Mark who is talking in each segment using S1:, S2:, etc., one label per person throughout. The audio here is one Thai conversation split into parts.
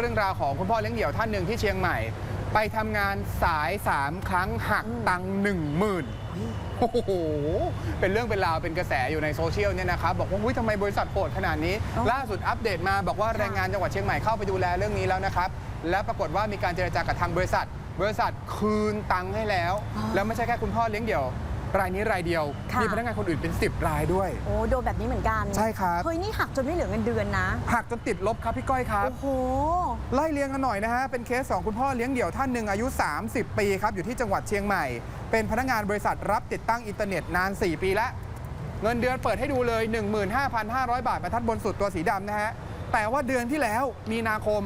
S1: เรื่องราวของคุณพ่อเลี้ยงเดี่ยวท่านหนึ่งที่เชียงใหม่ ไปทำงานสาย 3 ครั้งหักตังค์หนึ่งหมื่นโอ้โห เป็นเรื่องเป็นราวเป็นกระแสอยู่ในโซเชียลเนี่ยนะครับ บอกว่าอุ๊ยทำไมบริษัทโหดขนาดนี้
S2: อ๋อ
S1: ล่าสุดอัปเดตมาบอกว่าแรงงานจังหวัดเชียงใหม่เข้าไปดูแลเรื่องนี้แล้วนะครับ และปรากฏว่ามีการเจรจากับทางบริษัท บริษัทคืนตังค์ให้แล้ว แล้วไม่ใช่แค่คุณพ่อเลี้ยงเดี่ยว รายนี้รายเดียว
S2: ค่ะ
S1: มีพนักงานคนอื่นเป็น 10 รายด้วย
S2: โอ้โดนแบบนี้เหมือนกัน
S1: ใช่ครับ
S2: เฮ้ยนี่หักจนไม่เหลือเงินเดือนนะ
S1: หักจนติดลบครับพี่ก้อยครับ
S2: โอ้โห
S1: ไล่เรียงกันหน่อยนะฮะ เป็นเคสของคุณพ่อเลี้ยงเดี่ยวท่านหนึ่งอายุ 30 ปีครับ อยู่ที่จังหวัดเชียงใหม่ เป็นพนักงานบริษัทรับติดตั้งอินเทอร์เน็ตนาน 4 ปีแล้ว เงินเดือนเปิดให้ดูเลย 15,500 บาทบรรทัดบนสุดตัวสีดำนะฮะ แต่ว่าเดือนที่แล้วมีนาคม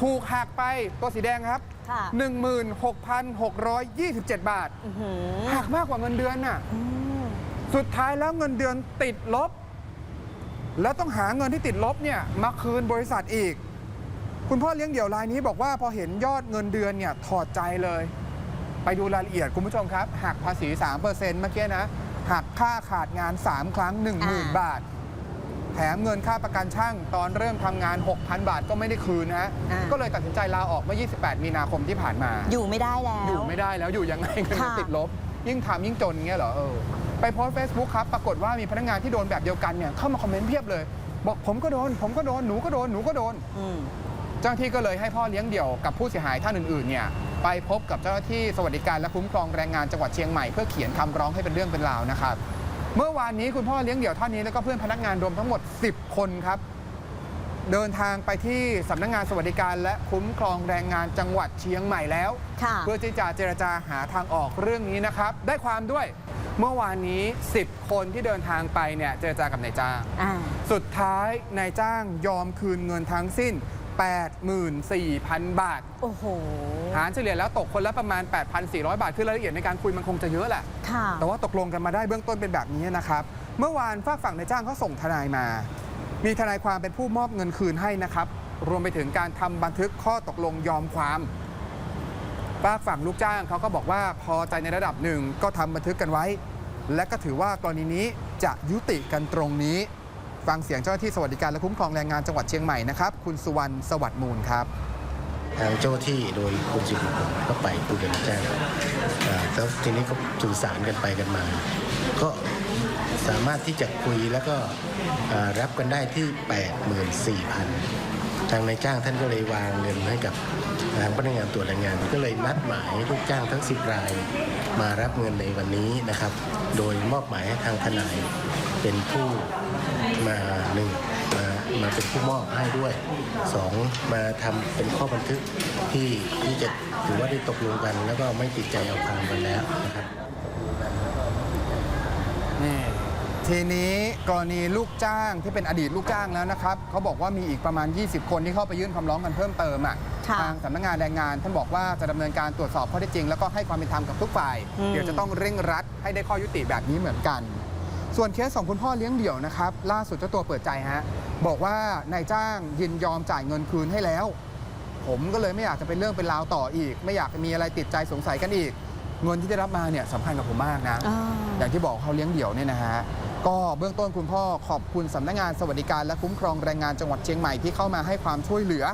S1: ถูกหักไปตัวสีแดงครับ
S2: ค่ะ
S1: 16,627 บาท
S2: อื้อหือ
S1: หักมากกว่าเงินเดือนน่ะ
S2: อืม
S1: สุดท้ายแล้วเงินเดือนติดลบ แล้วต้องหาเงินที่ติดลบเนี่ยมาคืนบริษัทอีก คุณพ่อเลี้ยงเดี่ยวรายนี้บอกว่าพอเห็นยอดเงินเดือนเนี่ยถอดใจเลย ไปดูรายละเอียดคุณผู้ชมครับหักภาษี 3%เมื่อกี้นะหักค่าขาดงาน 3 ครั้ง 10,000 บาท แถมเงินค่าประกันช่างตอนเริ่มทำงาน 6,000 บาทก็ไม่ได้คืนนะฮะ
S2: อ่า
S1: ก็เลยตัดสินใจลาออกเมื่อ 28 มีนาคมที่ผ่านมา
S2: อยู่ไม่ได้แล้ว
S1: อยู่ไม่ได้แล้วอยู่ยังไงเงินมัน
S2: ค่ะ
S1: ติดลบ ยิ่งทำยิ่งจนเงี้ยเหรอเออไปโพสเฟซบุ๊กครับ ปรากฏว่ามีพนักงานที่โดนแบบเดียวกันเนี่ยเข้ามาคอมเมนต์เพียบเลย บอกผมก็โดน ผมก็โดนหนูก็โดนหนูก็โดน
S2: อืม
S1: เจ้าหน้าที่ก็เลยให้พ่อเลี้ยงเดี่ยวกับผู้เสียหายท่านอื่นๆเนี่ยไปพบกับเจ้าหน้าที่สวัสดิการและคุ้มครองแรงงานจังหวัดเชียงใหม่เพื่อเขียนคำร้องให้เป็นเรื่องเป็นราวนะครับ เมื่อวานนี้คุณพ่อเลี้ยงเดี่ยวท่านนี้แล้วก็เพื่อนพนักงานรวมทั้งหมด 10 คนครับ เดินทางไปที่สำนักงานสวัสดิการ และคุ้มครองแรงงานจังหวัดเชียงใหม่แล้ว
S2: ค่ะ
S1: เพื่อที่จะเจรจาหาทางออกเรื่องนี้นะครับ ได้ความด้วยเมื่อวานนี้ 10 คนที่เดินทางไปเนี่ยเจรจากับนายจ้าง
S2: อ่า
S1: สุดท้ายนายจ้างยอมคืนเงินทั้งสิ้น 84,000 บาท
S2: โอ้โห
S1: หารเฉลี่ยแล้วตกคนละประมาณ 8,400 บาท คือรายละเอียดในการคุยมันคงจะเยอะแหละ
S2: ค่ะ
S1: แต่ว่าตกลงกันมาได้เบื้องต้นเป็นแบบนี้นะครับ เมื่อวานฝากฝั่งนายจ้างเขาส่งทนายมา มีทนายความเป็นผู้มอบเงินคืนให้นะครับ รวมไปถึงการทำบันทึกข้อตกลงยอมความฝากฝั่งลูกจ้างเขาก็บอกว่าพอใจในระดับหนึ่งก็ทำบันทึกกันไว้ และก็ถือว่ากรณีนี้จะยุติกันตรงนี้ ฟังเสียงเจ้าหน้าที่สวัสดิการและคุ้มครองแรงงานจังหวัดเชียงใหม่นะครับคุณสุวรรณสวัสดิ์มูลครับ
S3: ทางเจ้าที่โดยคุณสิริพงศ์ก็ไปคุยกันายจ้างแล้วทีนี้ก็สื่อสารกันไปกันมา ก็สามารถที่จะคุยแล้วก็รับกันได้ที่ 84,000 ทางนายจ้างท่านก็เลยวางเงินให้กับทางพนักงานตรวจแรงงานก็เลยนัดหมายลูกจ้างทั้ง 10 ราย มารับเงินในวันนี้นะครับ โดยมอบหมายให้ทางทนายเป็นผู้ มามาเป็นผู้มอบให้ด้วยสองมาทำเป็นข้อบันทึกที่ที่จะถือว่าได้ตกลงกัน แล้วก็ไม่ติดใจเอาความกันแล้วนะครับ
S1: นี่ทีนี้กรณีลูกจ้างที่เป็นอดีตลูกจ้างแล้วนะครับเขาบอกว่ามีอีกประมาณ 20 คนที่เข้าไปยื่นคำร้องกันเพิ่มเติมอะ
S2: ค่ะ
S1: ทางสำนักงานแรงงาน ท่านบอกว่าจะดำเนินการตรวจสอบข้อเท็จจริง แล้วก็ให้ความเป็นธรรมกับทุกฝ่าย
S2: อืม
S1: เดี๋ยวจะต้องเร่งรัดให้ได้ข้อยุติแบบนี้เหมือนกัน ส่วนเคสของคุณพ่อเลี้ยงเดี่ยวนะครับ ล่าสุดเจ้าตัวเปิดใจฮะบอกว่านายจ้างยินยอมจ่ายเงินคืนให้แล้ว ผมก็เลยไม่อยากจะเป็นเรื่องเป็นราวต่ออีก ไม่อยากมีอะไรติดใจสงสัยกันอีก เงินที่ได้รับมาเนี่ยสำคัญกับผมมากนะ
S2: อ่า
S1: อย่างที่บอกเขาเลี้ยงเดี่ยวเนี่ยนะฮะก็เบื้องต้นคุณพ่อขอบคุณสำนักงานสวัสดิการและคุ้มครองแรงงานจังหวัดเชียงใหม่ที่เข้ามาให้ความช่วยเหลือ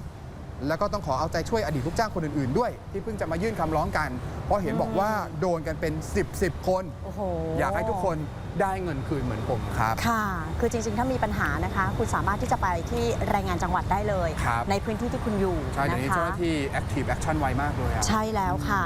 S1: แล้วก็ต้องขอเอาใจช่วยอดีตลูกจ้างคนอื่นๆด้วย ที่เพิ่งจะมายื่นคำร้องกัน เพราะเห็นบอกว่าโดนกันเป็น 10บสคน
S2: โอ้โห
S1: อยากให้ทุกคน ได้เงินคืนเหมือนผมครับ
S2: ค่ะ คือจริงๆ ถ้ามีปัญหานะคะ คุณสามารถที่จะไปที่แรงงานจังหวัดได้เลย
S1: ครับ
S2: ในพื้นที่ที่คุณอยู่
S1: ใช่เดี๋ยว
S2: นะ
S1: นี้เจ้า
S2: คะ
S1: หน้าที่ Active Action ไวมากเลยอะ
S2: ใช่แล้วค่ะ